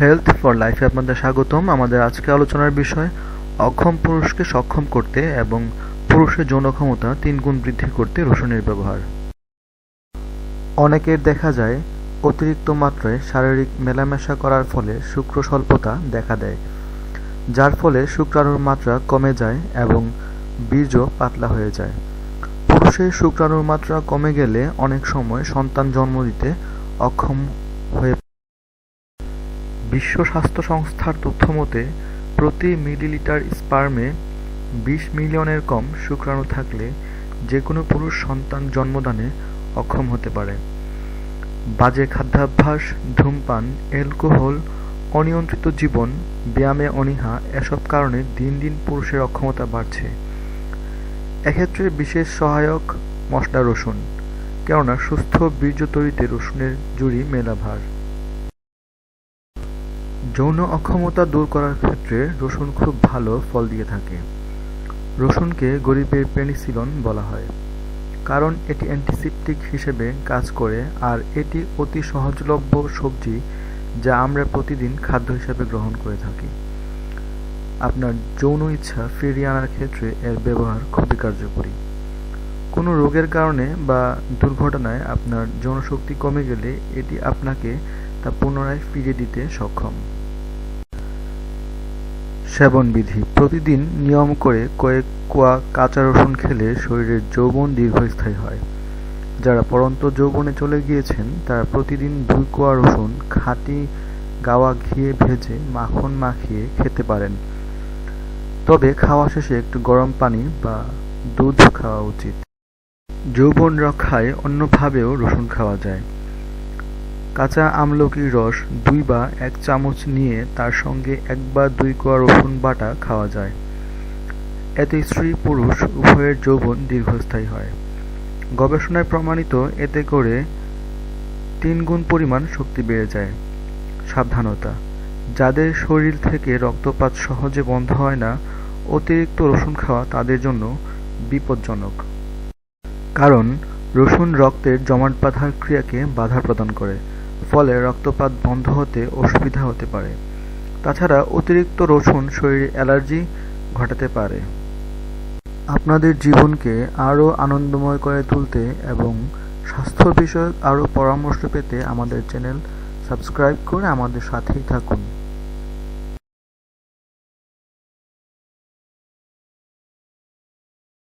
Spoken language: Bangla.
হেলথ ফর লাইফে আপনাদের স্বাগতম। আমাদের আজকে আলোচনার বিষয়, অক্ষম পুরুষকে সক্ষম করতে এবং পুরুষের যৌন ক্ষমতা তিন গুণ বৃদ্ধি করতে রসুনের ব্যবহার। অনেকের দেখা যায়, অতিরিক্ত মাত্রায় শারীরিক মেলামেশা করার ফলে শুক্র স্বল্পতা দেখা দেয়, যার ফলে শুক্রাণুর মাত্রা কমে যায় এবং বীর্য পাতলা হয়ে যায়। পুরুষের শুক্রাণুর মাত্রা কমে গেলে অনেক সময় সন্তান জন্ম দিতে অক্ষম হয়ে বিশ্ব স্বাস্থ্য সংস্থার তথ্যমতে প্রতি মিলিলিটার স্পার্মে বিশ মিলিয়নের কম শুক্রাণু থাকলে যে কোনো পুরুষ সন্তান জন্মদানে অক্ষম হতে পারে। বাজে খাদ্যাভ্যাস, ধূমপান, অ্যালকোহল, অনিয়ন্ত্রিত জীবন, ব্যায়ামে অনীহা এসব কারণে দিন দিন পুরুষের অক্ষমতা বাড়ছে। এক্ষেত্রে বিশেষ সহায়ক মশলা রসুন, কেননা সুস্থ বীর্য তৈরিতে রসুনের জুড়ি মেলা ভার যৌন অক্ষমতা দূর করার ক্ষেত্রে রসুন খুব ভালো ফল দিয়ে থাকে। রসুনকে গরিবের পেনিসিলন বলা হয়। কারণ এটি অ্যান্টিসেপটিক হিসেবে কাজ করে আর এটি অতি সহজলভ্য সবজি যা আমরা প্রতিদিন খাদ্য হিসেবে গ্রহণ করে থাকি। আপনার যৌন ইচ্ছা ফিরিয়ে আনার ক্ষেত্রে এর ব্যবহার খুবই কার্যকরী। কোনো রোগের কারণে বা দুর্ঘটনায় আপনার যৌনশক্তি কমে গেলে এটি আপনাকে তা পুনরায় ফিরিয়ে দিতে সক্ষম। সেবনবিধি। প্রতিদিন নিয়ম করে কয়েক কোয়া কাঁচা রসুন খেলে শরীরের যৌবন দীর্ঘস্থায়ী হয়। যারা পরন্ত যৌবনে চলে গিয়েছেন, তারা প্রতিদিন দুই কোয়া রসুন খাঁটি গাওয়া ঘিয়ে ভেজে মাখন মাখিয়ে খেতে পারেন। তবে খাওয়া শেষে একটু গরম পানি বা দুধ খাওয়া উচিত। যৌবন রক্ষায় অন্যভাবেও রসুন খাওয়া যায়। কাঁচা আমলকির রস দুই বা এক চামচ নিয়ে তার সঙ্গে এক বা দুই কোয়া রসুন বাটা খাওয়া যায়। এতে স্ত্রী পুরুষ উভয়ের যৌবন দীর্ঘস্থায়ী হয়। গবেষণায় প্রমাণিত এতে করে তিন গুণ পরিমাণ শক্তি বেড়ে যায়। সাবধানতা। যাদের শরীর থেকে রক্তপাত সহজে বন্ধ হয় না, অতিরিক্ত রসুন খাওয়া তাদের জন্য বিপজ্জনক। কারণ রসুন রক্তের জমাট বাঁধার ক্রিয়াকে বাধা প্রদান করে। ফলে রক্তপাত বন্ধ হতে অসুবিধা হতে পারে। তাছাড়া অতিরিক্ত রসুন শরীরে অ্যালার্জি ঘটাতে পারে। আপনাদের জীবনকে আরও আনন্দময় করে তুলতে এবং স্বাস্থ্য বিষয়ক আরও পরামর্শ পেতে আমাদের চ্যানেল সাবস্ক্রাইব করে আমাদের সাথেই থাকুন।